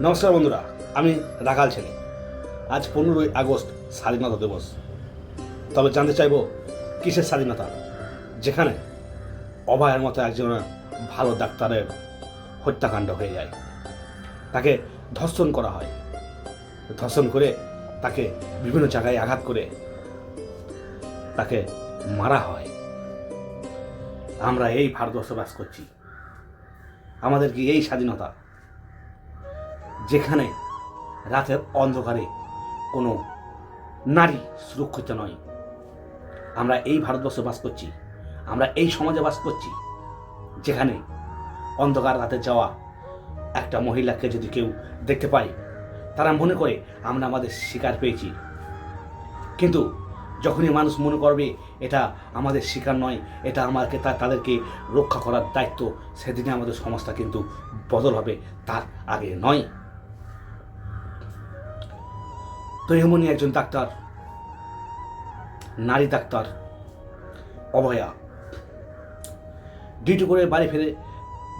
নমস্কার বন্ধুরা, আমি রাখাল ছেলে। আজ পনেরোই আগস্ট স্বাধীনতা দিবস। তবে জানতে চাইব, কিসের স্বাধীনতা? যেখানে অভয়ের মতো একজন ভালো ডাক্তারের হত্যাকাণ্ড হয়ে যায়। তাকে ধর্ষণ করা হয়। ধর্ষণ করে তাকে বিভিন্ন জায়গায় আঘাত করে তাকে মারা হয়। আমরা এই ভারতবর্ষে বাস করছি। আমাদের কি এই স্বাধীনতা যেখানে রাতের অন্ধকারে কোনো নারী সুরক্ষিত নয়। আমরা এই ভারতবর্ষে বাস করছি, আমরা এই সমাজে বাস করছি, যেখানে অন্ধকার রাতে যাওয়া একটা মহিলাকে যদি কেউ দেখতে পায়, তারা মনে করে, আমরা আমাদের শিকার পেয়েছি। কিন্তু যখনই মানুষ মনে করবে, এটা আমাদের শিকার নয়, এটা আমাকে তাদেরকে রক্ষা করার দায়িত্ব, সেদিনে আমাদের সমাজটা কিন্তু বদল হবে, তার আগে নয়। তো একজন ডাক্তার, নারী ডাক্তার অভয়া ডিউটি করে বাড়ি ফিরে,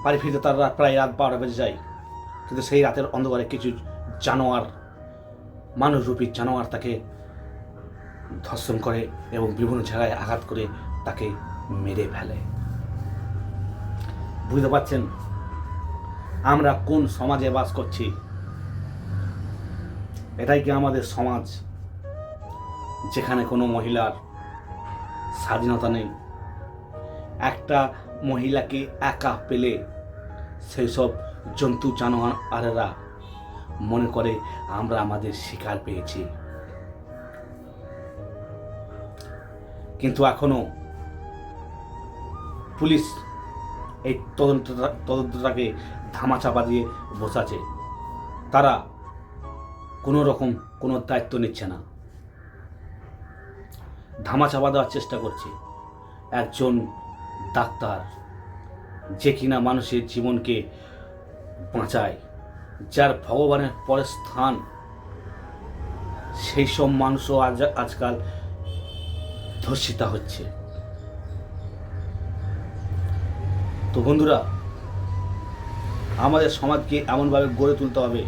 বাড়ি ফিরতে তারা প্রায় রাত বারোটা বেজে যায়। কিন্তু সেই রাতের অন্ধকারে কিছু জানোয়ার, মানুষরূপী জানোয়ার তাকে ধর্ষণ করে এবং বিভিন্ন জায়গায় আঘাত করে তাকে মেরে ফেলে। বুঝতে পারছেন? আমরা কোন সমাজে বাস করছি? এটাই কি আমাদের সমাজ, যেখানে কোনো মহিলার স্বাধীনতা নেই? একটা মহিলাকে একা পেলে সেই সব জন্তু, জানোয়ারেরা মনে করে আমরা আমাদের শিকার পেয়েছি। কিন্তু এখনও পুলিশ এই তদন্তটা, তদন্তটাকে ধামাচাপা দিয়ে বসাছে তারা কোনো রকম কোনো দায়িত্ব নিচ্ছে না। ধামাচাপা দেওয়ার চেষ্টা করছে। একজন ডাক্তার যে কিনা মানুষের জীবনকে বাঁচায়, যার ভগবানের পরে স্থান, সেই সব মানুষও আজ, আজকাল ধর্ষিতা হচ্ছে। তো বন্ধুরা, আমাদের সমাজকে এমনভাবে গড়ে তুলতে হবে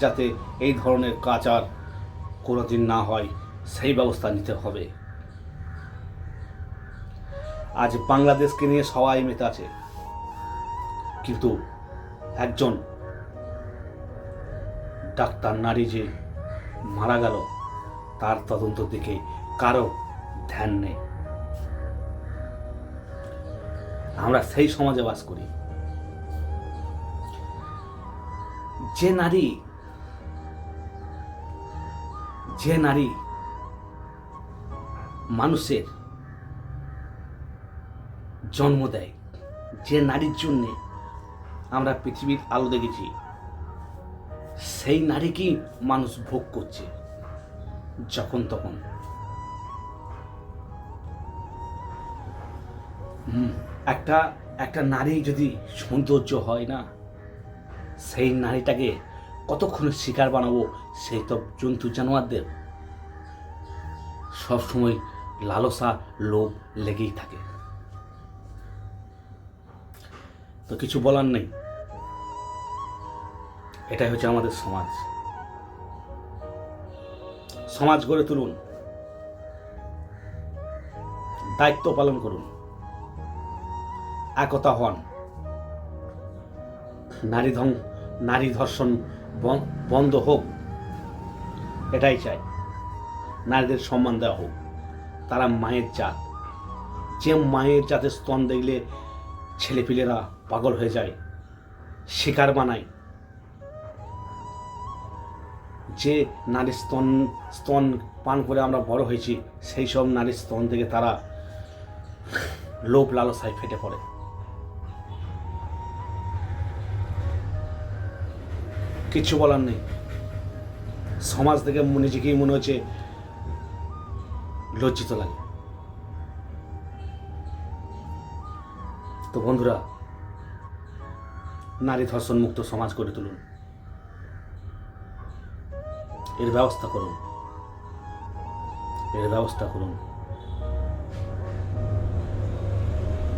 যাতে এই ধরনের কাজ আর কোনোদিন না হয়, সেই ব্যবস্থা নিতে হবে। আজ বাংলাদেশকে নিয়ে সবাই মেতে আছে। কিন্তু একজন ডাক্তার নারী যে মারা গেল, তার তদন্ত দিকে কারও ধ্যান নেই। আমরা সেই সমাজে বাস করি। যে নারী যে নারী মানুষের জন্ম দেয়, যে নারীর জন্যে আমরা পৃথিবীর আলো দেখেছি, সেই নারীকেই মানুষ ভোগ করছে যখন তখন। একটা একটা নারী যদি সৌন্দর্য হয় না, সেই নারীটাকে কতক্ষণের শিকার বানাবো সেই তো জন্তু জানোয়ারদের? সবসময় লালসা লোভ লেগেই থাকে। তো কিছু বলার নেই। এটাই হচ্ছে আমাদের সমাজ। সমাজ গড়ে তুলুন। দায়িত্ব পালন করুন। একতা হন। নারী ধং নারী ধর্ষণ বন্ধ হোক, এটাই চাই। নারীদের সম্মান দেওয়া হোক। তারা মায়ের জাত। যে মায়ের জাতের স্তন দেখলে ছেলেপিলেরা পাগল হয়ে যায়, শিকার বানায়। যে নারীর স্তন স্তন পান করে আমরা বড় হয়েছি, সেই সব নারীর স্তন থেকে তারা লোভ লালসায় ফেটে পড়ে। কিচ্ছু বলার নেই। সমাজ থেকে নিজেকেই মনে হচ্ছে লজ্জিত লাগে। তো বন্ধুরা, নারী ধর্ষণ মুক্ত সমাজ গড়ে তুলুন। এর ব্যবস্থা করুন। এর ব্যবস্থা করুন।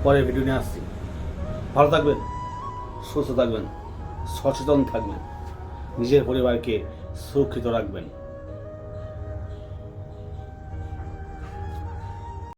পরে ভিডিও নিয়ে আসছি। ভালো থাকবেন, সুস্থ থাকবেন, সচেতন থাকবেন। নিজের পরিবারকে সুরক্ষিত রাখবেন।